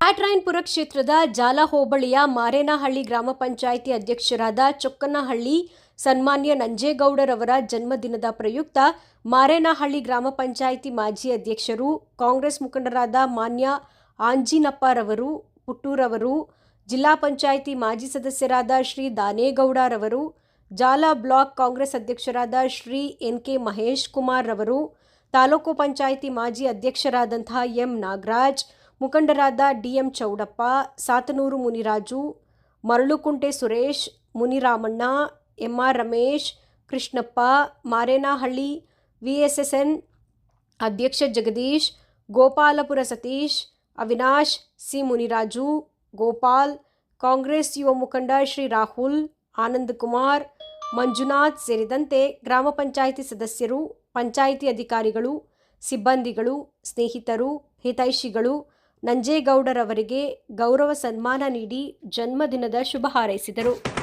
ವಿಜಯಪುರ ಕ್ಷೇತ್ರದ ಜಾಲ ಹೋಬಳಿಯ ಮಾರೇನಹಳ್ಳಿ ಗ್ರಾಮ ಪಂಚಾಯಿತಿ ಅಧ್ಯಕ್ಷರಾದ ಚೊಕ್ಕನಹಳ್ಳಿ ಸನ್ಮಾನ್ಯ ನಂಜೇಗೌಡರವರ ಜನ್ಮದಿನದ ಪ್ರಯುಕ್ತ ಮಾರೇನಹಳ್ಳಿ ಗ್ರಾಮ ಪಂಚಾಯಿತಿ ಮಾಜಿ ಅಧ್ಯಕ್ಷರು, ಕಾಂಗ್ರೆಸ್ ಮುಖಂಡರಾದ ಮಾನ್ಯ ಆಂಜಿನಪ್ಪರವರು, ಪುಟ್ಟೂರವರು, ಜಿಲ್ಲಾ ಪಂಚಾಯಿತಿ ಮಾಜಿ ಸದಸ್ಯರಾದ ಶ್ರೀ ದಾನೇಗೌಡರವರು, ಜಾಲ ಬ್ಲಾಕ್ ಕಾಂಗ್ರೆಸ್ ಅಧ್ಯಕ್ಷರಾದ ಶ್ರೀ ಎನ್ ಕೆ ಮಹೇಶ್ ಕುಮಾರ್ ರವರು ತಾಲೂಕು ಪಂಚಾಯಿತಿ ಮಾಜಿ ಅಧ್ಯಕ್ಷರಾದಂತಹ ಎಂ ನಾಗರಾಜ್ ಮುಖಂಡರಾದ D M Chowdappa, Sathanur Muniraju, Maralukunte Suresh, Muniramanna, M R Ramesh, Krishnappa, Marenahalli, V S S N ಅಧ್ಯಕ್ಷ ಜಗದೀಶ್, ಗೋಪಾಲಪುರ ಸತೀಶ್, ಅವಿನಾಶ್, ಸಿ ಮುನಿರಾಜು, ಗೋಪಾಲ್, ಕಾಂಗ್ರೆಸ್ ಯುವ ಮುಖಂಡ ಶ್ರೀ ರಾಹುಲ್, ಆನಂದ್ ಕುಮಾರ್, ಮಂಜುನಾಥ್ ಸೇರಿದಂತೆ ಗ್ರಾಮ ಪಂಚಾಯಿತಿ ಸದಸ್ಯರು, ಪಂಚಾಯಿತಿ ಅಧಿಕಾರಿಗಳು, ಸಿಬ್ಬಂದಿಗಳು, ಸ್ನೇಹಿತರು, ಹಿತೈಷಿಗಳು ನಂಜೇಗೌಡರವರಿಗೆ ಗೌರವ ಸನ್ಮಾನ ನೀಡಿ ಜನ್ಮದಿನದ ಶುಭ ಹಾರೈಸಿದರು.